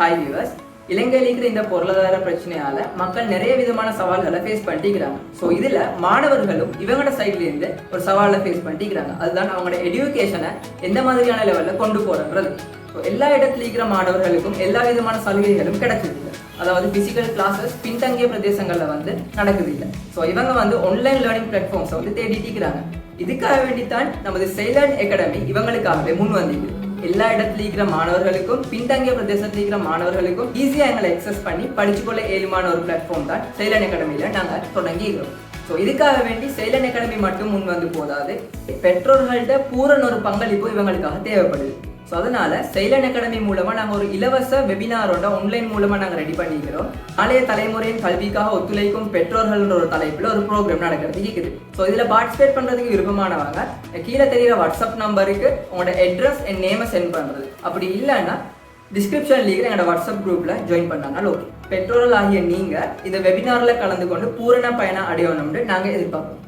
Hi viewers இலங்கையில் இருக்கிற இந்த பொருளாதார பிரச்சனையால மக்கள் நிறைய விதமான சவால்களை ஃபேஸ் பண்ணிக்கிறாங்க. ஸோ இதுல மாணவர்களும் இவங்களோட சைட்ல இருந்து ஒரு சவாலை ஃபேஸ் பண்ணிக்கிறாங்க. அதுதான் அவங்களோட எஜுகேஷனை எந்த மாதிரியான லெவல்ல கொண்டு போறன்றது ஸோ எல்லா இடத்துல இருக்கிற மாணவர்களுக்கும் எல்லா விதமான சலுகைகளும் கிடைச்சது இல்லை அதாவது பிசிக்கல் கிளாஸஸ் பின்தங்கிய பிரதேசங்களில் வந்து நடக்குது இல்லை ஸோ இவங்க வந்து ஆன்லைன் லேர்னிங் பிளாட்ஃபார்ம்ஸை வந்து தேடிட்டு இருக்கிறாங்க. இதுக்காக வேண்டித்தான் நமது சைலண்ட் அகாடமி இவங்களுக்காகவே முன் வந்திருக்கு எல்லா இடத்துல இருக்கிற மாணவர்களுக்கும் பின்தங்கிய பிரதேசத்தில் இருக்கிற மாணவர்களுக்கும் ஈஸியா எங்களை எக்ஸஸ் பண்ணி படிச்சுக்கொள்ள ஏழுமான ஒரு பிளாட்ஃபார்ம் தான் செயலன் அகாடமியில நாங்க தொடங்கி இருக்கிறோம் ஸோ இதுக்காக வேண்டி செயலன் அகாடமி மட்டும் முன் வந்து போதாது. பெற்றோர்கள்ட்ட பூரண ஒரு பங்களிப்பு இவங்களுக்காக தேவைப்படுது. ஸோ அதனால செயலன் அகாடமி மூலமாக நாங்கள் ஒரு இலவச வெபினாரோட ஆன்லைன் மூலமாக நாங்கள் ரெடி பண்ணிக்கிறோம். நாளைய தலைமுறையின் கல்விக்காக ஒத்துழைக்கும் பெற்றோர்கள்ன்ற ஒரு தலைப்பில் ஒரு ப்ரோக்ராம் நடக்கிறது இருக்குது ஸோ இதில் பார்ட்டிசிபேட் பண்ணுறதுக்கு விருப்பமானவங்க கீழே தெரிகிற வாட்ஸ்அப் நம்பருக்கு உங்களோட அட்ரஸ் என் நேமை சென்ட் பண்ணுறது அப்படி இல்லைன்னா டிஸ்கிரிப்ஷன் லீக்கில் எங்களோட வாட்ஸ்அப் குரூப்பில் ஜாயின் பண்ணாங்க. ஓகே பெற்றோர்கள் ஆகிய நீங்கள் இந்த வெபினாரில் கலந்து கொண்டு பூரண பயணம் அடையணும்னு நாங்கள் எதிர்பார்ப்போம்.